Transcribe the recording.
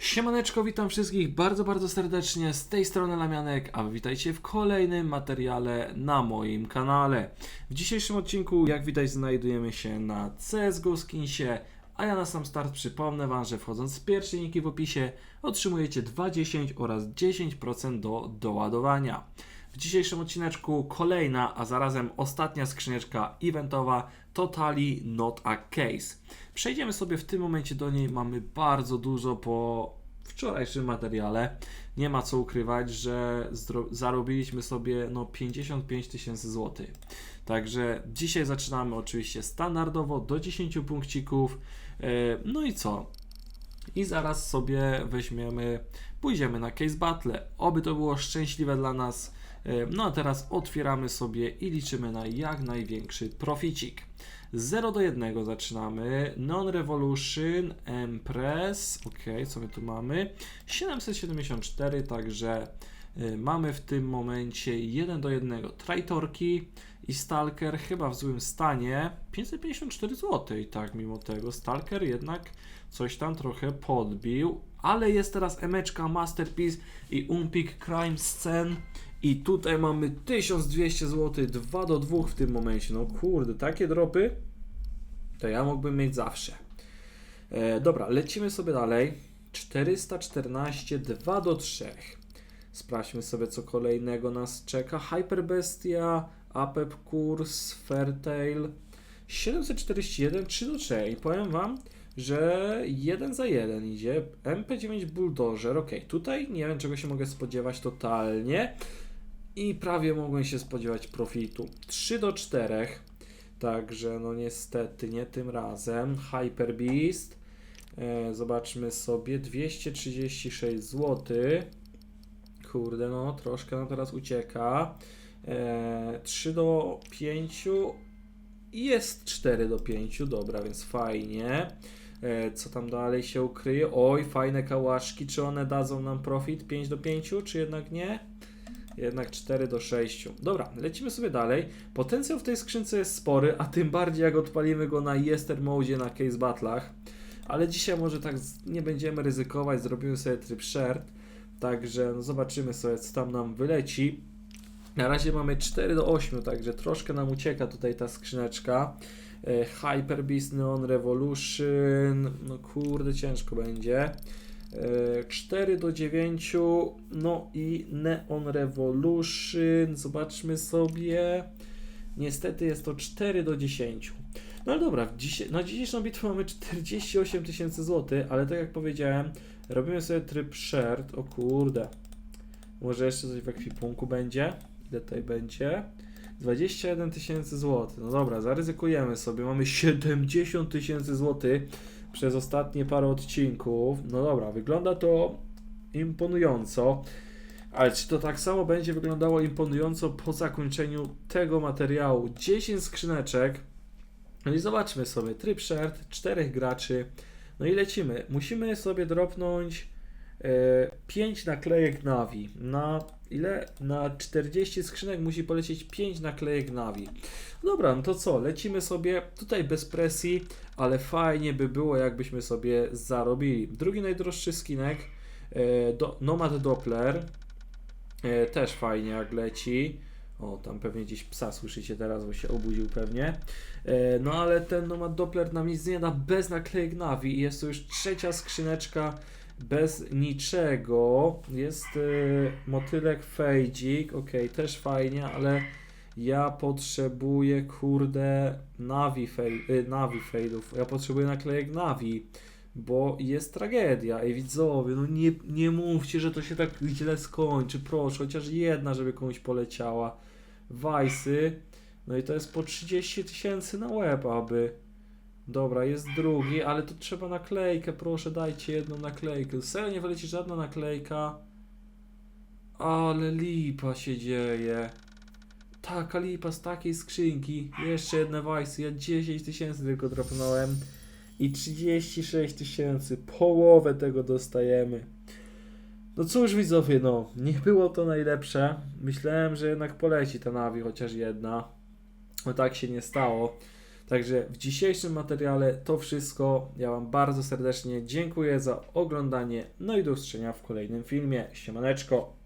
Siemaneczko, witam wszystkich bardzo, bardzo serdecznie z tej strony Lamianek, a witajcie w kolejnym materiale na moim kanale. W dzisiejszym odcinku, jak widać, znajdujemy się na CSGO Skinsie, a ja na sam start przypomnę Wam, że wchodząc w pierwsze linki w opisie otrzymujecie 2,10 oraz 10% do doładowania. W dzisiejszym odcineczku kolejna, a zarazem ostatnia skrzyneczka eventowa Totally Not a Case. Przejdziemy sobie w tym momencie do niej. Mamy bardzo dużo po wczorajszym materiale. Nie ma co ukrywać, że zarobiliśmy sobie no 55 tysięcy złotych. Także dzisiaj zaczynamy oczywiście standardowo do 10 punkcików. E, No i co? I zaraz sobie weźmiemy, pójdziemy na case battle. Oby to było szczęśliwe dla nas. E, No a teraz otwieramy sobie i liczymy na jak największy proficik. 0 do 1 zaczynamy. Non-Revolution, Empress. Ok, co my tu mamy? 774, także mamy w tym momencie 1 do 1 Traitorki i Stalker chyba w złym stanie. 554 zł i tak mimo tego. Stalker jednak coś tam trochę podbił, ale jest teraz emeczka Masterpiece i Umpik Crime Scene. I tutaj mamy 1200 zł, 2 do 2 w tym momencie. No kurde, takie dropy to ja mógłbym mieć zawsze. E, dobra, lecimy sobie dalej. 414, 2 do 3. Sprawdźmy sobie, co kolejnego nas czeka. Hyperbestia, Apep Kurs, Fairtail. 741, 3 do 3. I powiem Wam, że jeden za jeden idzie. MP9 Bulldozer, ok. Tutaj nie wiem, czego się mogę spodziewać totalnie. I prawie mogłem się spodziewać profitu. 3 do 4. Także no niestety nie tym razem. Hyper Beast. E, zobaczmy sobie 236 zł. Kurde, no troszkę nam teraz ucieka. E, 3 do 5 i jest 4 do 5. Dobra, więc fajnie. E, co tam dalej się ukryje? Oj, fajne kałaszki. Czy one dadzą nam profit 5 do 5, czy jednak nie? Jednak 4 do 6. Dobra, lecimy sobie dalej. Potencjał w tej skrzynce jest spory, a tym bardziej jak odpalimy go na Jester Mode na Case Battlach. Ale dzisiaj może tak nie będziemy ryzykować, zrobimy sobie tryb shared. Także no zobaczymy sobie, co tam nam wyleci. Na razie mamy 4 do 8, także troszkę nam ucieka tutaj ta skrzyneczka. E, Hyper Beast Neon Revolution. No kurde, ciężko będzie. E, 4 do 9, no i Neon Revolution, zobaczmy sobie. Niestety jest to 4 do 10. No ale dobra, na dzisiejszą bitwę mamy 48 tysięcy złotych, ale tak jak powiedziałem, robimy sobie tryb shared. O kurde, może jeszcze coś w ekwipunku będzie? Ile tutaj będzie? 21 tysięcy złotych. No dobra, zaryzykujemy sobie. Mamy 70 tysięcy złotych przez ostatnie parę odcinków. No dobra, wygląda to imponująco. Ale czy to tak samo będzie wyglądało imponująco po zakończeniu tego materiału? 10 skrzyneczek. No i zobaczmy sobie. Tryb shared, 4 graczy. No i lecimy. Musimy sobie dropnąć e, 5 naklejek Navi. Na ile? Na 40 skrzynek musi polecieć 5 naklejek Navi. Dobra, no to co? Lecimy sobie tutaj bez presji, ale fajnie by było, jakbyśmy sobie zarobili. Drugi najdroższy skinek, e, do, Nomad Doppler. E, też fajnie jak leci. O, tam pewnie gdzieś psa słyszycie teraz, bo się obudził pewnie. E, no ale ten Nomad Doppler nam nic nie da bez naklejek Navi i jest to już trzecia skrzyneczka bez niczego. Jest e, motylek Fejdzik, ok, też fajnie, ale ja potrzebuję, kurde, Navi, fej, y, Navi fejdów. Ja potrzebuję naklejek Navi, bo jest tragedia. Ej, widzowie, no nie, nie mówcie, że to się tak źle skończy. Proszę, chociaż jedna, żeby komuś poleciała. Wajsy. No i to jest po 30 tysięcy na łeb, aby. Dobra, jest drugi, ale to trzeba naklejkę. Proszę, dajcie jedną naklejkę. Serio nie wyleci żadna naklejka. Ale lipa się dzieje. Taka lipa z takiej skrzynki. Jeszcze jedne wajsy. Ja 10 tysięcy tylko dropnąłem. I 36 tysięcy. Połowę tego dostajemy. No cóż widzowie, no. Nie było to najlepsze. Myślałem, że jednak poleci ta Navi, chociaż jedna. No tak się nie stało. Także w dzisiejszym materiale to wszystko. Ja Wam bardzo serdecznie dziękuję za oglądanie. No i do usłyszenia w kolejnym filmie. Siemaneczko.